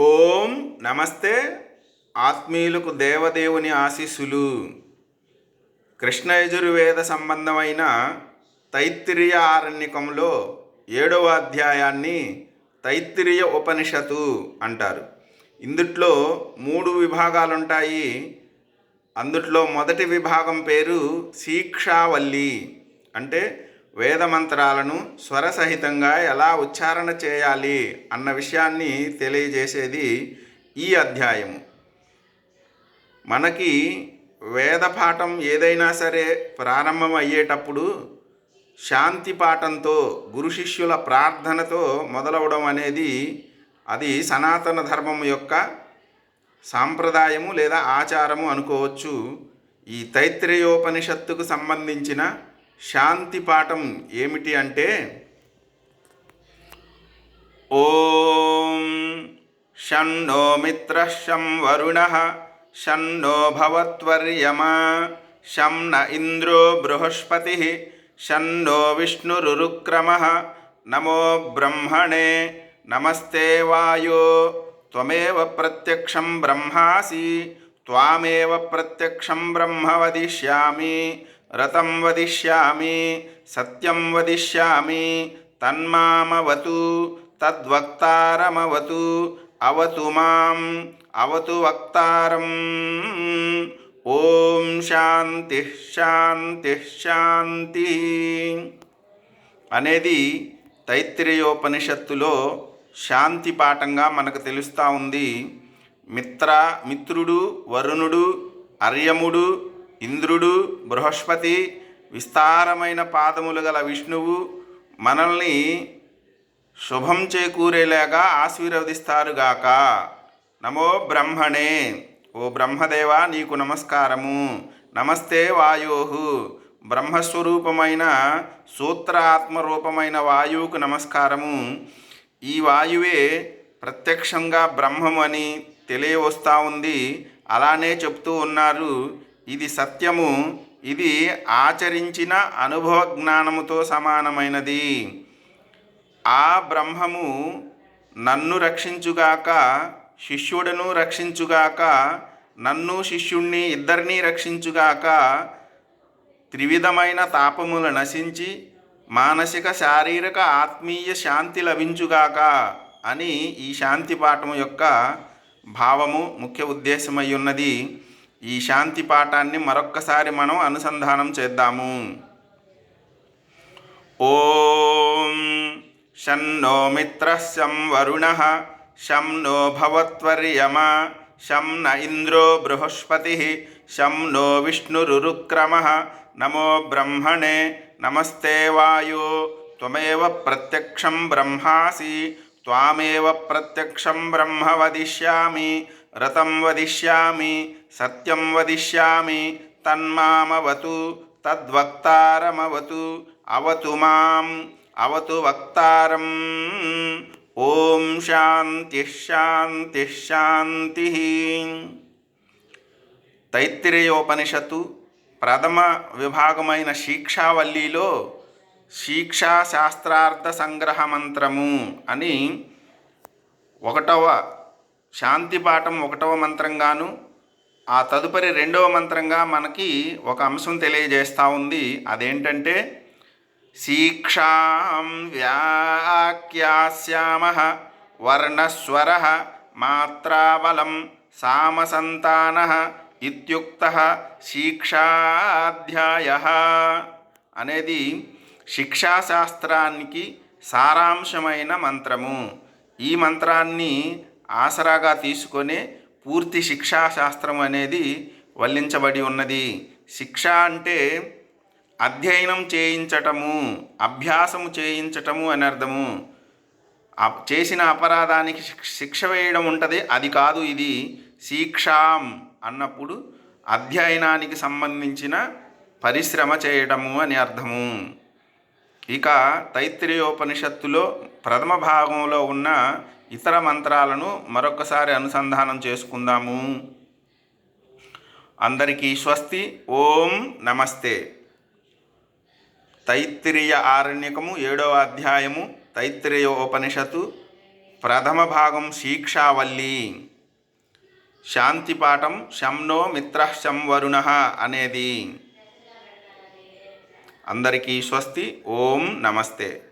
ఓం నమస్తే ఆత్మీయులకు దేవదేవుని ఆశీస్సులు. కృష్ణ యజుర్వేద సంబంధమైన తైత్తిరియ ఆరణ్యకంలో ఏడవ అధ్యాయాన్ని తైత్తిరియ ఉపనిషత్తు అంటారు. ఇందుట్లో మూడు విభాగాలుంటాయి. అందుట్లో మొదటి విభాగం పేరు శీక్షావల్లి. అంటే వేదమంత్రాలను స్వరసహితంగా ఎలా ఉచ్చారణ చేయాలి అన్న విషయాన్ని తెలియజేసేది ఈ అధ్యాయము. మనకి వేద పాఠం ఏదైనా సరే ప్రారంభం అయ్యేటప్పుడు శాంతి పాఠంతో గురు శిష్యుల ప్రార్థనతో మొదలవడం అనేది అది సనాతన ధర్మం యొక్క సాంప్రదాయము లేదా ఆచారము అనుకోవచ్చు. ఈ తైత్రేయోపనిషత్తుకు సంబంధించిన శాంతి పాఠం ఏమిటి అంటే ఓం షన్నో మిత్ర శం వరుణ షన్నో భవత్వర్యమ శం న ఇంద్రో బృహస్పతి షన్నో విష్ణురుక్రమ నమో బ్రహ్మణే నమస్తే వాయో త్వమేవ ప్రత్యక్షం బ్రహ్మాసి త్వామేవ ప్రత్యక్షం బ్రహ్మ వదిష్యామి రతం వదిష్యామి సత్యం వదిష్యామి తన్మామవతు తద్వక్తారమవతు అవతు మాం అవతు వక్తారం. ఓం శాంతి శాంతి శాంతి. అనేది తైత్రేయోపనిషత్తులో శాంతి పాఠంగా మనకు తెలుస్తూ ఉంది. మిత్ర మిత్రుడు వరుణుడు అర్యముడు ఇంద్రుడు బృహస్పతి విస్తారమైన పాదములు గల విష్ణువు మనల్ని శుభం చేకూరేలాగా ఆశీర్వదిస్తారుగాక నమో బ్రహ్మణే. ఓ బ్రహ్మదేవ నీకు నమస్కారము. నమస్తే వాయోహు. బ్రహ్మస్వరూపమైన సూత్రాత్మరూపమైన వాయువుకు నమస్కారము. ఈ వాయువే ప్రత్యక్షంగా బ్రహ్మం అని తెలియవస్తూ ఉంది. అలానే చెప్తూ ఉన్నారు ఇది సత్యము ఇది ఆచరించిన అనుభవ జ్ఞానముతో సమానమైనది. ఆ బ్రహ్మము నన్ను రక్షించుగాక శిష్యుడను రక్షించుగాక నన్ను శిష్యుణ్ణి ఇద్దరినీ రక్షించుగాక త్రివిధమైన తాపములు నశించి మానసిక శారీరక ఆత్మీయ శాంతి లభించుగాక అని ఈ శాంతి పాఠము యొక్క భావము ముఖ్య ఉద్దేశమై ఉన్నది. ఈ శాంతి పాఠాన్ని మరొక్కసారి మనం అనుసంధానం చేద్దాము. ఓం షన్నో నో శం వరుణ శం నో భవత్వర్యమ శం న ఇంద్రో బృహస్పతి శం నో విష్ణురురుక్రమ నమో బ్రహ్మణే నమస్తే వాయో త్వమేవ ప్రత్యక్షం బ్రహ్మాసి త్వామేవ ప్రత్యక్షం బ్రహ్మ వదిష్యామి రతం వదిష్యామి సత్యం వదిష్యామి తన్మామవతు తద్వక్తారమవతు అవతు మాం అవతు వక్తారం. ఓం శాంతి శాంతి శాంతి. తైత్తిరేయోపనిషత్తు ప్రథమ విభాగమైన శిక్షావల్లిలో శిక్షా శాస్త్రార్థ సంగ్రహ మంత్రము అని ఒకటవ శాంతి పాఠం ఒకటవ మంత్రంగాను ఆ తదుపరి రెండవ మంత్రంగా మనకి ఒక అంశం తెలియజేస్తూ ఉంది. అదేంటంటే శిక్షాం వ్యాఖ్యాస్యామ వర్ణస్వర మాత్రాబలం సామసంతాన ఇత్యుక్త శిక్షాధ్యాయ అనేది శిక్షాశాస్త్రానికి సారాంశమైన మంత్రము. ఈ మంత్రాన్ని ఆసరాగా తీసుకొని పూర్తి శిక్షాశాస్త్రం అనేది వల్లించబడి ఉన్నది. శిక్ష అంటే అధ్యయనం చేయించటము అభ్యాసము చేయించటము అని అర్థము. అప్- చేసిన అపరాధానికి శిక్ష- శిక్ష వేయడం ఉంటుంది అది కాదు ఇది శిక్షాం అన్నప్పుడు అధ్యయనానికి సంబంధించిన పరిశ్రమ చేయడము అని అర్థము. ఇక తైత్రియోపనిషత్తులో ప్రథమ భాగంలో ఉన్న ఇతర మంత్రాలను మరొకసారి అనుసంధానం చేసుకుందాము. అందరికీ స్వస్తి. ఓం నమస్తే. తైత్తిరీయ ఆరణ్యకము ఏడవ అధ్యాయము తైత్తిరీయ ఉపనిషత్తు ప్రథమ భాగం శీక్షావల్లి. శాంతి పాఠం శంనో మిత్ర శం వరుణ అనేది అందరికీ స్వస్తి. ఓం నమస్తే.